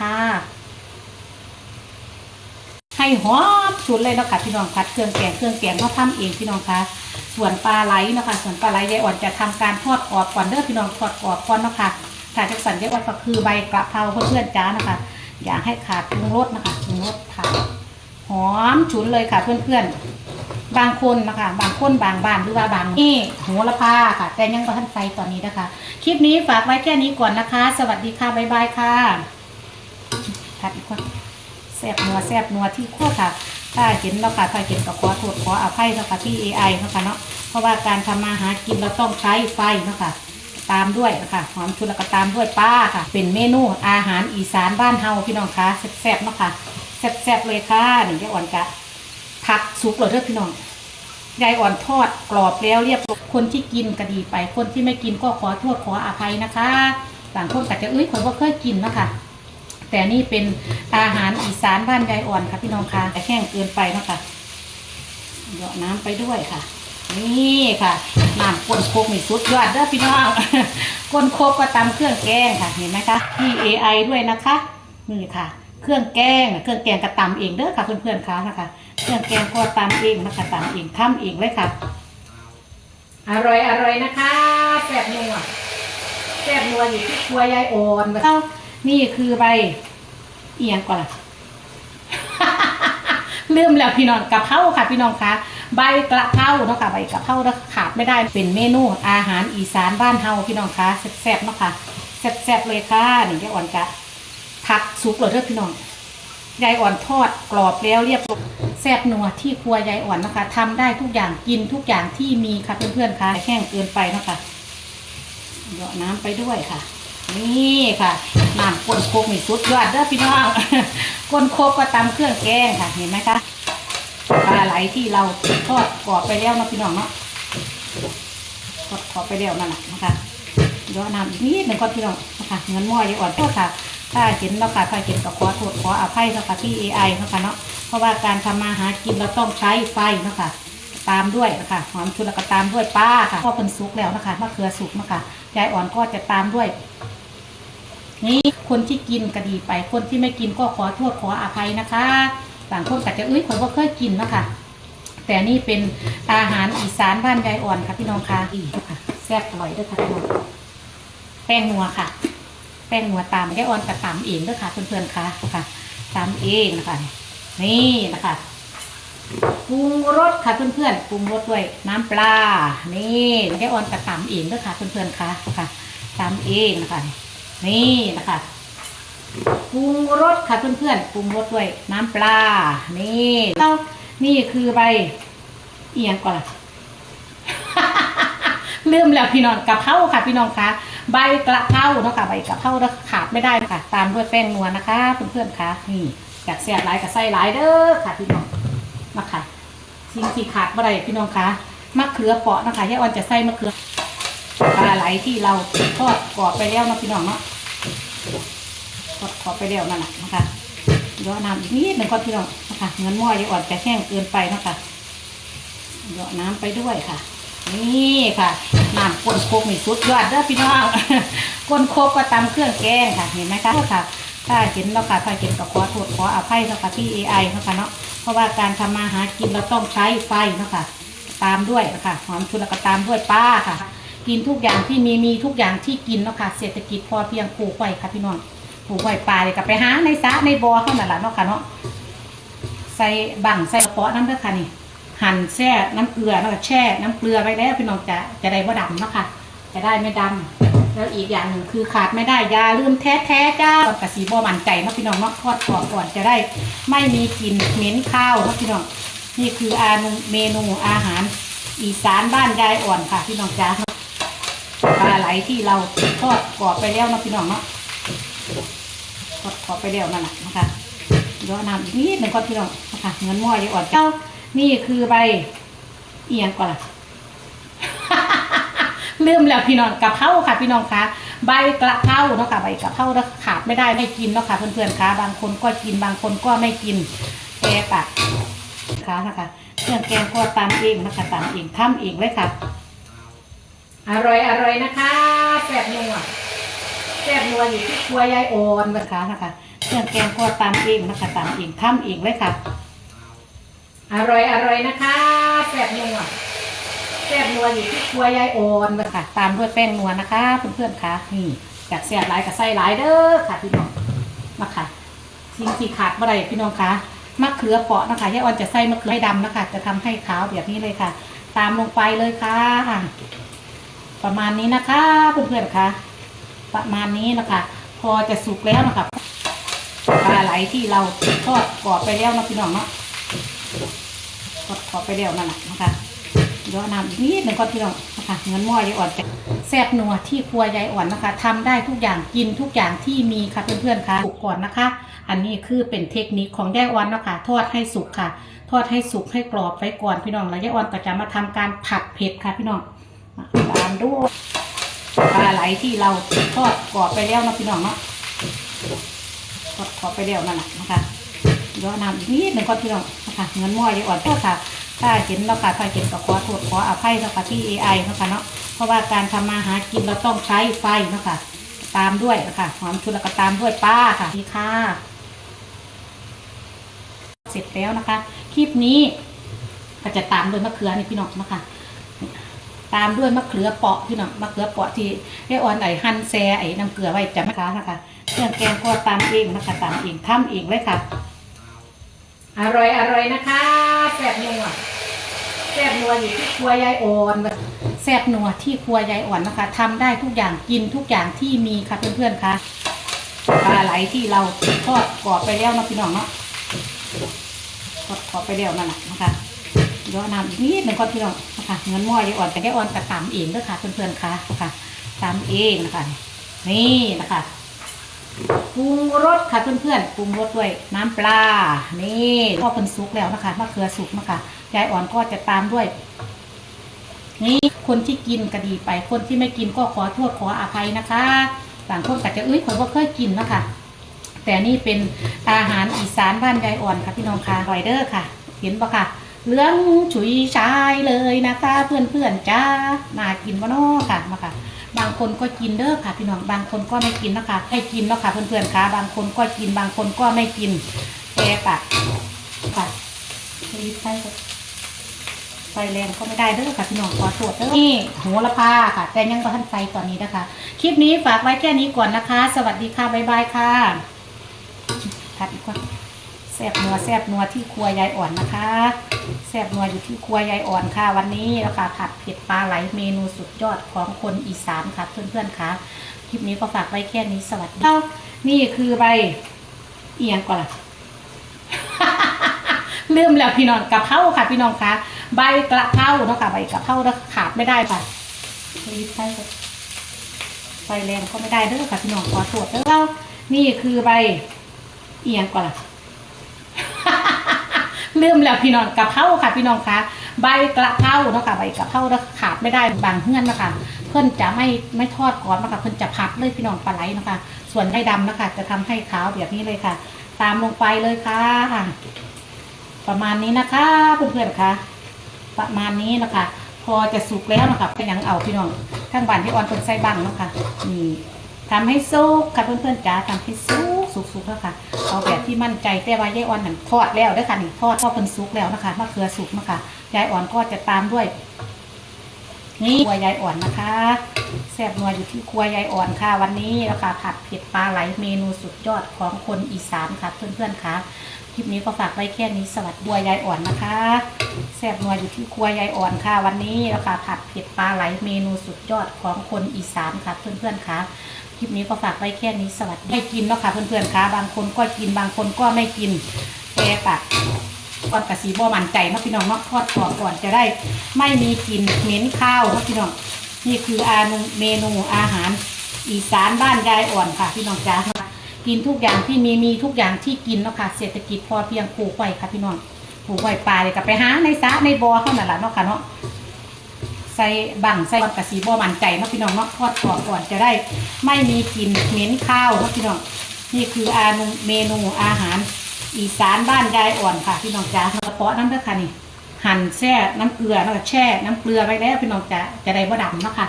ค่ะ ให้หอมชุดเลยเนาะคะพี่น้องพัดเครื่องแกงเครื่องแกงเขาทำเองพี่น้องคะส่วนปลาไหลเนาะคะส่วนปลาไหลยายอ่อนจะทำการทอดกรอบก่อนเด้อพี่น้องทอดกรอบก่อนเนาะคะถ้าจะสั่นยายอ่อนก็คือใบกระเพราเพื่อนๆจ้านะคะ อย่าให้ขาดปรุงรสนะคะปรุงรสค่ะหอมฉุนเลยค่ะเพื่อนๆ บางคนนะคะบางคนบางบ้านหรือว่าบางนี่โหระพาค่ะ แต่ยังไม่ทันใส่ตอนนี้นะคะ คลิปนี้ฝากไว้แค่นี้ก่อนนะคะ สวัสดีค่ะ บ๊ายบายค่ะัดอีกคนแซบนัวแซบนัวที่ขั้วค่ะ ถ้าเห็นแล้วค่ะถ้าเห็นก็ขอโทษขออภัยนะคะที่ AI เนาะคะเนาะเพราะว่าการทำมาหากินเราต้องใช้ไฟเนาะคะตามด้วยนะคะหอมชุนแล้วก็ตามด้วยป้าค่ะ เป็นเมนูอาหารอีสานบ้านเฮาพี่น้องคะแซ่บๆเนาะค่ะแซ่บๆเลยค่ะนี่ยายอ่อนกะผักสุกเลยเด้อพี่น้องยายอ่อนทอดกรอบแล้วเรียบร้อยคนที่กินก็ดีไปคนที่ไม่กินก็ขอโทษขออภัยนะคะต่างคนก็จะเอ้ยผมก็เคยกินนะคะ แต่นี่เป็นอาหารอีสานบ้านยายอ่อนค่ะพี่น้องคะแต่แห้งเกินไปเนาะคะเหยาะน้ำไปด้วยค่ะ นี่ค่ะน้ำก้นโคกนี่สุดยอดเด้อพี่น้องก้นโคกก็ตำเครื่องแกงค่ะเห็นไหมคะที่ AI ด้วยนะคะนี่ค่ะ เครื่องแกงเครื่องแกงก็ตำเองเด้อค่ะเพื่อนๆคะนะคะ เครื่องแกงก็ตำเองนะคะตำเองทำเองเลยค่ะ อร่อยอร่อยนะคะแซ่บนัวแซ่บนัวอยู่ที่ครัวยายอ่อนเอ้า นี่คือใบเอียงก่อนลืมแล้วพี่น้องกะเพราค่ะพี่น้องคะใบกระเพราเนาะค่ะใบกะเพราขาดไม่ได้เป็นเมนูอาหารอีสานบ้านเฮาพี่น้องคะแซ่บๆเนาะค่ะแซ่บๆเลยค่ะนี่ยายอ่อนกะผักสุกเลยเด้อพี่น้องยายอ่อนทอดกรอบแล้วเรียบร้อยแซ่บนัวที่ครัวยายอ่อนนะคะทำได้ทุกอย่างกินทุกอย่างที่มีค่ะเพื่อนๆค่ะแห้งเกินไปเนาะคะเหยาะน้ำไปด้วยค่ะ นี่ค่ะน้ำก้นโคกนี่สุดยอดเด้อพี่น้องก้นโคกก็ตำเครื่องแกงค่ะเห็นไหมคะปลาไหลที่เราทอดกรอบไปแล้วนะพี่น้องเนาะทอดกรอบไปแล้วนั่นแหละนะคะเหยาะน้ำอีกนิดหนึ่งก่อนพี่น้องนะคะเงินม้อยายอ่อนโทษค่ะถ้าเห็นแล้วค่ะถ้าเห็นก็ขอโทษขออภัยเนาะค่ะที่ AI เนะคะเนาะเพราะว่าการทำมาหากินเราต้องใช้ไฟนะคะตามด้วยนะคะหอมชุนแล้วก็ตามด้วยป้าค่ะพอเป็นสุกแล้วนะคะมะเขือสุกนะคะยายอ่อนก็จะตามด้วย นี่คนที่กินก็ดีไป คนที่ไม่กินก็ขอโทษขออภัยนะคะต่างคนก็จะเอ้ยผมก็เคยกินนะคะแต่นี่เป็นอาหารอีสานบ้านยายอ่อนค่ะพี่น้องค่ะอีกค่ะแซ่บอร่อยด้วยค่ะพี่น้องแป้งนัวค่ะ แป้งนัวตามยายอ่อนก็ตามเองด้วยค่ะเพื่อนๆค่ะค่ะ ตามเองนะคะนี่นะคะปรุงรสค่ะเพื่อนๆปรุงรสด้วยน้ำปลา นี่ยายอ่อนก็ตามเองด้วยค่ะเพื่อนๆค่ะค่ะตามเองนะคะ นี่นะคะปรุงรสค่ะเพื่อนๆปรุงรสด้วยน้ำปลา นี่แล้วนี่คือใบเอียงก่อนลืมแล้วพี่น้องกะเพราค่ะพี่น้องคะใบกระเพราเนาะค่ะใบกระเพราแล้วขาดไม่ได้ค่ะ ตามด้วยแป้งนัวนะคะเพื่อนๆคะนี่อยากเสียบหลายกับไส้หลายเด้อค่ะพี่น้องมาค่ะสิ่งที่ขาดไม่ได้พี่น้องคะมะเขือเปาะนะคะยายออนจะใส่มะเขือ ปลาไหลที่เราทอดกรอบไปแล้วนะพี่น้องเนาะทอดกรอบไปแล้วนั่นแหละนะคะเดี๋ยวน้ำอีกนิดหนึ่งก่อนพี่น้องนะคะเงินหม้อยายอ่อนจะแห้งเกินไปนะคะเดี๋ยวน้ำไปด้วยค่ะ นี่ค่ะน้ำก้นโคกนี่สุดยอดเด้อพี่น้องก้นโคกก็ตำเครื่องแกงค่ะเห็นไหมคะค่ะถ้าเห็นแล้วค่ะถ้าเห็นก็ขอโทษขออภัยแล้วค่ะที่ AI นะคะเนาะเพราะว่าการทำมาหากินเราต้องใช้ไฟนะคะตามด้วยนะคะหอมชุนแล้วก็ตามด้วยป้าค่ะ กินทุกอย่างที่มีมีทุกอย่างที่กินเนาะค่ะเศรษฐกิจพอเพียงปลูกไว้ค่ะพี่น้องปลูกไว้ปลาเลยกับไปหาในสระในบ่อเท่านั้นแหละเนาะค่ะเนาะใส่บั่งใส่กระเพาะน้ำเด้อค่ะนี่ หั่นแช่น้ำเกลือแล้วก็แช่น้ำเกลือไว้แล้วพี่น้องจะจะได้บ่ดำเนาะค่ะจะได้ไม่ดำแล้วอีกอย่างหนึ่งคือขาดไม่ได้ยาลืมแท้แท้จ้าตอนกระสีบ่มันใจเนาะพี่น้องเนาะทอดกรอบก่อนจะได้ไม่มีกลิ่นเหม็นข้าวเนาะพี่น้องนี่คืออาเมนูอาหารอีสานบ้านยายอ่อนค่ะพี่น้องจ้า ไหลที่เราทอดกรอบไปแล้วนะพี่น้องเนาะทอดกรอบไปแล้วนั่นแหละนะคะเดี๋ยวน้ำอีกนิดหนึ่งก่อนพี่น้องนะคะเงินหม้อยายอ่อนเจ้านี่คือใบเอียงก่อนล่ะลืมแล้วพี่น้องกะเพราค่ะพี่น้องคะใบกระเพราเนาะค่ะใบกระเพราแล้วขาดไม่ได้ไม่กินเนาะค่ะเพื่อนๆคะบางคนก็กินบางคนก็ไม่กินแกกะค่ะนะคะเครื่องแกงก็ตามเองนะคะตามเองทำเองเลยค่ะ อร่อยอร่อยนะคะแซ่บนัวแซ่บนัวอยู่ที่ครัวยายออนนะคะนะคะเครื่องแกงก็ตามเองนะคะตามเองทำเองเลยค่ะ อร่อยอร่อยนะคะแซ่บนัวแซ่บนัวอยู่ที่ครัวยายโอนเลยค่ะตามด้วยแป้งนัวนะคะเพื่อนๆค่ะนี่จากแซ่บหลายกับไส้หลายเด้อค่ะพี่น้องมาค่ะสิ่งที่ขาดเมื่อไรพี่น้องคะมะเขือเปาะนะคะยายออนจะใส่มะเขือให้ดำนะคะ จะทำให้ขาวแบบนี้เลยค่ะ ตามลงไปเลยค่ะ ประมาณนี้นะคะเพื่อนๆค่ะประมาณนี้นะคะ พอจะสุกแล้วนะคะปลาไหลที่เราทอดกรอบไปแล้วนะพี่น้องเนาะกดขอไปเดียวนั่นแหละนะคะเดี๋ยวน้ำอีกนิดหนึ่งก่อนพี่น้องนะคะเงินหม้อยายอ่อนแซ่บนัวที่ครัวยายอ่อนนะคะทำได้ทุกอย่างกินทุกอย่างที่มีค่ะเพื่อนๆค่ะสุกก่อนนะคะ อันนี้คือเป็นเทคนิคของยายอ่อนนะคะทอดให้สุกค่ะ ทอดให้สุกให้กรอบไว้ก่อนพี่น้องแล้วยายอ่อนก็จะมาทำการผัดเผ็ดค่ะพี่น้อง ตามด้วยปลาไหลที่เราทอดกรอบไปแล้วนะพี่น้องเนาะทอดกรอบไปแล้วนั่นแหละนะคะเดี๋ยวน้ำอีกนิดหนึ่งก่อนพี่น้องนะคะเงินม้อยอ่อนก็ค่ะ ถ้าเห็นแล้วค่ะถ้าเห็นก็ขอโทษขออภัยนะคะที่ AI นะคะเนาะเพราะว่าการทำมาหากินเราต้องใช้ไฟนะคะตามด้วยนะคะหอมชุดแล้วก็ตามด้วยป้าค่ะนี่ค่ะ เสร็จแล้วนะคะ คลิปนี้ก็จะตามด้วยมะเขือนี่พี่น้องนะคะ ตามด้วยมะเขือเปาะพี่น้องมะเขือเปาะที่ไอ้อ่อนไอ้หั่นแซไอ้น้ำเกลือไว้จะไม่ค้านะคะเครื่องแกงก็ตามเองนะคะตามเองทำเองเลยค่ะ อร่อยอร่อยนะคะแซ่บนัวแซ่บนัวอยู่ที่ครัวยายอ่อนแซ่บนัวที่ครัวยายอ่อนนะคะทำได้ทุกอย่างกินทุกอย่างที่มีค่ะเพื่อนๆค่ะปลาไหลที่เราทอดกรอบไปแล้วนะพี่น้องเนาะทอดกรอบไปแล้วนั่นแหละนะคะเดี๋ยวน้ำอีกนิดหนึ่งก่อนพี่น้อง คะเงินม้อยายอ่อนแต่ยายอ่อนกระตำเองด้วยค่ะ เพื่อนๆค่ะนะคะตำเองนะคะนี่นะคะปรุงรสค่ะเพื่อนๆปรุงรสด้วยน้ำปลา นี่พอเป็นสุกแล้วนะคะมะเขือสุกนะคะยายอ่อนก็จะตามด้วย นี่คนที่กินก็ดีไป คนที่ไม่กินก็ขอโทษขออภัยนะคะบางคนก็จะเอ้ยคนว่าเคยกินนะคะ แต่นี่เป็นอาหารอีสานบ้านยายอ่อนค่ะพี่น้องค่ะรอยเดอร์ค่ะ เห็นปะค่ะ เหลืองฉุยชายเลยนะคะเพื่อนๆจ้ามากินบ่เนาะค่ะมาค่ะ บางคนก็กินเด้อค่ะ พี่น้องบางคนก็ไม่กินนะคะให้กินเนาะค่ะเพื่อนๆค่ะ บางคนก็กินบางคนก็ไม่กินแต่ปะค่ะรีบใส่ไฟแรงก็ไม่ได้เด้อค่ะพี่น้องขอโทษเด้อนี่โหระพาค่ะ แต่ยังบ่ทันไฟตอนนี้นะคะ คลิปนี้ฝากไว้แค่นี้ก่อนนะคะ สวัสดีค่ะบ๊ายบายค่ะทัดอีกคน แซบนัวแซบนัวที่ครัวยายอ่อนนะคะแซบนัวอยู่ที่ครัวยายอ่อนค่ะ วันนี้เราค่ะผัดเผ็ดปลาไหลเมนูสุดยอดของคนอีสานค่ะ เพื่อนๆค่ะคลิปนี้ก็ฝากไว้แค่นี้สวัสดีนี่คือใบเอียงก่อนลืมแล้วพี่น้องกะเพราค่ะ พี่น้องคะใบกระเพราเนาะค่ะใบกะเพราแล้วขาดไม่ได้ค่ะรีบใส่ไฟแรงก็ไม่ได้เด้อค่ะพี่น้องขอโทษเด้อนี่คือใบเอียงก่อน ลืมแล้วพี่น้องกะเพราค่ะพี่น้องคะใบกระเพราเนาะค่ะใบกระเพราแล้วขาดไม่ได้บางเพื่อนนะคะเพื่อนจะไม่ไม่ทอดก่อนนะคะเพื่อนจะผัดเลยพี่น้องปลาไหลนะคะ ส่วนไข่ดำนะคะ จะทำให้ขาวแบบนี้เลยค่ะ ตามลงไปเลยค่ะ ประมาณนี้นะคะเพื่อนๆค่ะ ประมาณนี้นะคะ พอจะสุกแล้วนะคะก็ยังเอาพี่น้องข้างบ้านที่ออนเป็นไส้บังนะคะนี่ทำให้สุกค่ะเพื่อนๆจ๋าทำให้สุก สุกสุกแล้วค่ะ เอาแบบที่มั่นใจแต่ว่ายายอ่อนหันทอดแล้วเด้วยค่ะนี่ทอดทอดเป็นสุกแล้วนะคะมะเขือสุกนะคะยายอ่อนก็จะตามด้วย นี่ครัวยายอ่อนนะคะแซ่บนัวอยู่ที่ครัวยายอ่อนค่ะ วันนี้นะคะผัดเผ็ดปลาไหลเมนูสุดยอดของคนอีสานค่ะเพื่อนๆค่ะคลิปนี้ก็ฝากไว้แค่นี้สวัสดีบัวยายอ่อนนะคะแซ่บนัวอยู่ที่ครัวยายอ่อนค่ะ วันนี้นะคะผัดเผ็ดปลาไหลเมนูสุดยอดของคนอีสานค่ะเพื่อนๆค่ะ คลิปนี้ก็ฝากไว้แค่นี้สวัสดีให้กินเนาะค่ะเพื่อนๆค่ะบางคนก็กินบางคนก็ไม่กินแต่ปะก่อนกระสีบ่มันใจเนาะพี่น้องเนาะทอดกรอบก่อนจะได้ ไม่มีกลิ่นเหม็นข้าวเนาะพี่น้องนี่คืออาเมนูอาหาร อีสานบ้านยายอ่อนค่ะพี่น้องจ้ากินทุกอย่างที่มีมีทุกอย่างที่กินเนาะค่ะเศรษฐกิจพอเพียงปลูกไว้ค่ะพี่น้องปลูกไว้ปลาเลยกับไปหาในสระในบ่อเท่านั้นแหละเนาะค่ะเนาะ ใส่บังใส่กระสีบ่มันใจเนาะพี่น้องเนาะทอดกรอบก่อนจะได้ไม่มีกลิ่นเหม็นข้าวเนาะพี่น้องนี่คืออาเมนูอาหาร อีสานบ้านยายอ่อนค่ะ พี่น้องจ้ากระเพาะน้ำเด้อค่ะนี่หั่นแช่น้ำเกลือแล้วก็แช่น้ำเกลือไว้แล้วพี่น้องจะจะได้บ่ดำเนาะค่ะ